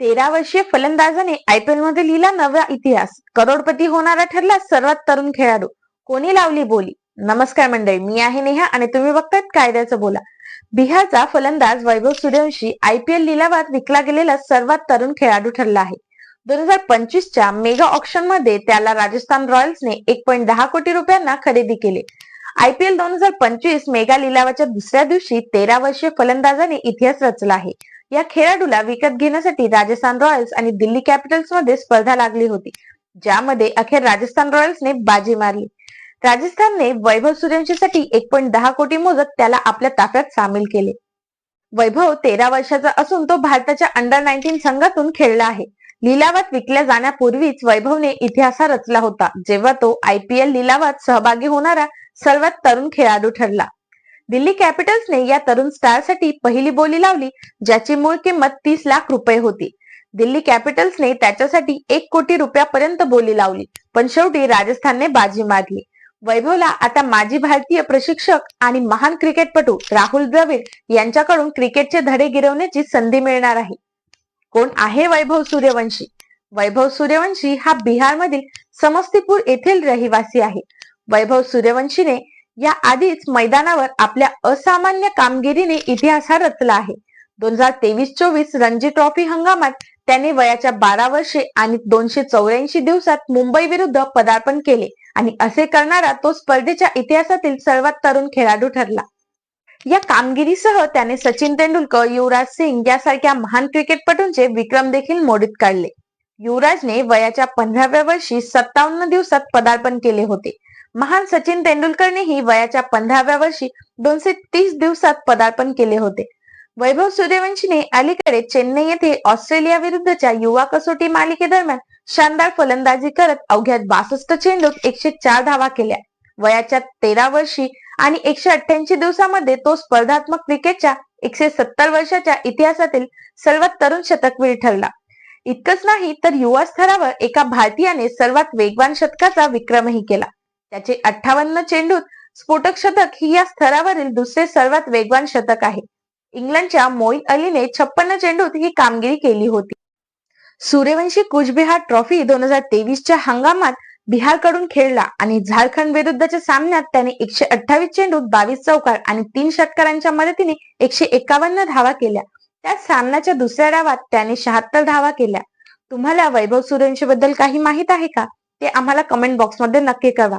तेरा वर्षीय फलंदाजाने आयपीएलमध्ये लिहिला नवा इतिहास. करोडपती होणारा ठरला सर्वात तरुण खेळाडू. कोणी लावली बोली? नमस्कार मंडळी मी आहे नेहा आणि तुम्ही बघतायत कायद्याचं बोला. बिहारचा फलंदाज वैभव सूर्यवंशी आयपीएल लिलावात विकला गेलेला सर्वात तरुण खेळाडू ठरला आहे. दोन हजार पंचवीसच्या मेगा ऑप्शनमध्ये त्याला राजस्थान रॉयल्सने एक पॉईंट दहा कोटी रुपयांना खरेदी केले. आयपीएल दोन हजार पंचवीस मेगा लिलावाच्या दुसऱ्या दिवशी तेरा वर्षीय फलंदाजाने इतिहास रचला आहे. या खेळाडूला विकत घेण्यासाठी राजस्थान रॉयल्स आणि दिल्ली कॅपिटल्समध्ये स्पर्धा लागली होती ज्यामध्ये अखेर राजस्थान रॉयल्सने बाजी मारली. राजस्थानने वैभव सूर्यवंशीसाठी एक पॉईंट दहा कोटी मोजत त्याला आपल्या ताफ्यात सामील केले. वैभव तेरा वर्षाचा असून तो भारताच्या अंडर नाईन्टीन संघातून खेळला आहे. लिलावात विकल्या जाण्यापूर्वीच वैभवने इतिहास रचला होता जेव्हा तो आयपीएल लिलावात सहभागी होणारा सर्वात तरुण खेळाडू ठरला. दिल्ली कॅपिटल्सने या तरुण स्टारसाठी पहिली बोली लावली ज्याची मूळ किंमत तीस लाख रुपये होती. दिल्ली कॅपिटल्सने त्याच्यासाठी एक कोटी रुपयापर्यंत बोली लावली पण शेवटी राजस्थानने बाजी मारली. वैभवला आता माजी भारतीय प्रशिक्षक आणि महान क्रिकेटपटू राहुल द्रविड यांच्याकडून क्रिकेटचे धडे गिरवण्याची संधी मिळणार आहे. कोण आहे वैभव सूर्यवंशी? वैभव सूर्यवंशी हा बिहारमधील समस्तीपूर येथील रहिवासी आहे. वैभव सूर्यवंशीने या आधीच मैदानावर आपल्या असामान्य कामगिरीने इतिहास हा रचला आहे. दोन हजार तेवीस चोवीस रणजी ट्रॉफी हंगामात त्याने वयाच्या बारा वर्षे आणि दोनशे चौऱ्याऐंशी दिवसात मुंबई विरुद्ध पदार्पण केले आणि असे करणारा तो स्पर्धेच्या इतिहासातील सर्वात तरुण खेळाडू ठरला. या कामगिरीसह त्याने सचिन तेंडुलकर युवराज सिंग यासारख्या महान क्रिकेटपटूंचे विक्रम देखील मोडीत काढले. युवराजने वयाच्या पंधराव्या वर्षी सत्तावन्न दिवसात पदार्पण केले होते. महान सचिन तेंडुलकरनेही वयाच्या पंधराव्या वर्षी दोनशे तीस दिवसात पदार्पण केले होते. वैभव सूर्यवंशीने अलीकडे चेन्नई येथे ऑस्ट्रेलिया विरुद्धच्या युवा कसोटी मालिकेदरम्यान शानदार फलंदाजी करत अवघ्या बासष्ट चेंडूत एकशे चार धावा केल्या. वयाच्या तेरा वर्षी आणि एकशे अठ्ठ्याऐंशी दिवसामध्ये तो स्पर्धात्मक क्रिकेटच्या एकशे सत्तर वर्षाच्या इतिहासातील सर्वात तरुण शतकवीर ठरला. इतकंच नाही तर युवा स्तरावर एका भारतीयाने सर्वात वेगवान शतकाचा विक्रमही केला. त्याचे अठ्ठावन्न चेंडूत स्फोटक शतक ही या स्तरावरील दुसरे सर्वात वेगवान शतक आहे. इंग्लंडच्या मोईन अलीने छप्पन्न चेंडूत ही कामगिरी केली होती. सूर्यवंशी कुचबिहार ट्रॉफी दोन हजार तेवीसच्या हंगामात बिहारकडून खेळला आणि झारखंड विरुद्धच्या सामन्यात त्याने एकशे अठ्ठावीस चेंडूत बावीस चौकार आणि तीन षटकारांच्या मदतीने एकशे एकावन्न धावा केल्या. त्या सामन्याच्या दुसऱ्या डावात त्याने शहात्तर धावा केल्या. तुम्हाला वैभव सूर्यवंशी बद्दल काही माहीत आहे का? ते आम्हाला कमेंट बॉक्समध्ये नक्की कळवा.